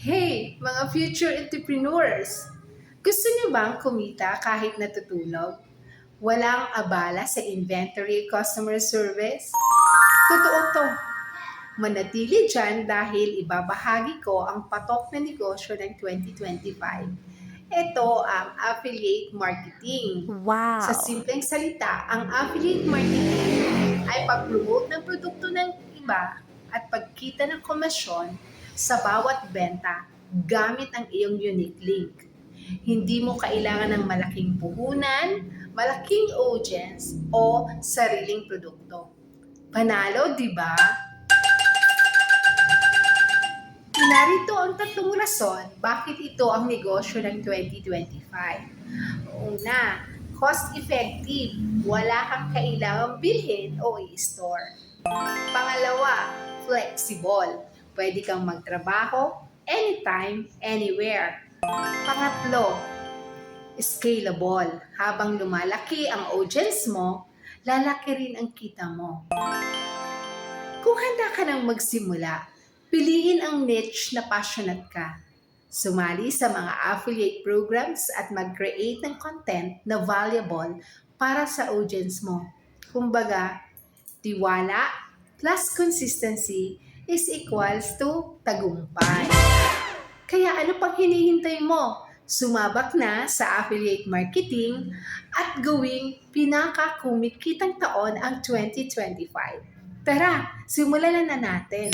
Hey, mga future entrepreneurs! Gusto niyo bang kumita kahit natutulog? Walang abala sa inventory customer service? Totoo to. Manatili dyan dahil ibabahagi ko ang patok na negosyo ng 2025. Ito ang affiliate marketing. Wow. Sa simpleng salita, ang affiliate marketing ay pag-promote ng produkto ng iba at pagkita ng komisyon sa bawat benta gamit ang iyong unique link. Hindi mo kailangan ng malaking puhunan, malaking audience, o sariling produkto. Panalo, di ba? Narito ang tatlong rason bakit ito ang negosyo ng 2025. Una, cost-effective. Wala kang kailangang bilhin o i-store. Pangalawa, flexible. Pwede kang magtrabaho anytime, anywhere. Pangatlo, scalable. Habang lumalaki ang audience mo, lalaki rin ang kita mo. Kung handa ka nang magsimula, piliin ang niche na passionate ka. Sumali sa mga affiliate programs at mag-create ng content na valuable para sa audience mo. Kumbaga, tiwala plus consistency is equals to tagumpay. Kaya ano pang hinihintay mo? Sumabak na sa affiliate marketing at gawing pinakakumikitang taon ang 2025. Tara, simulan na natin.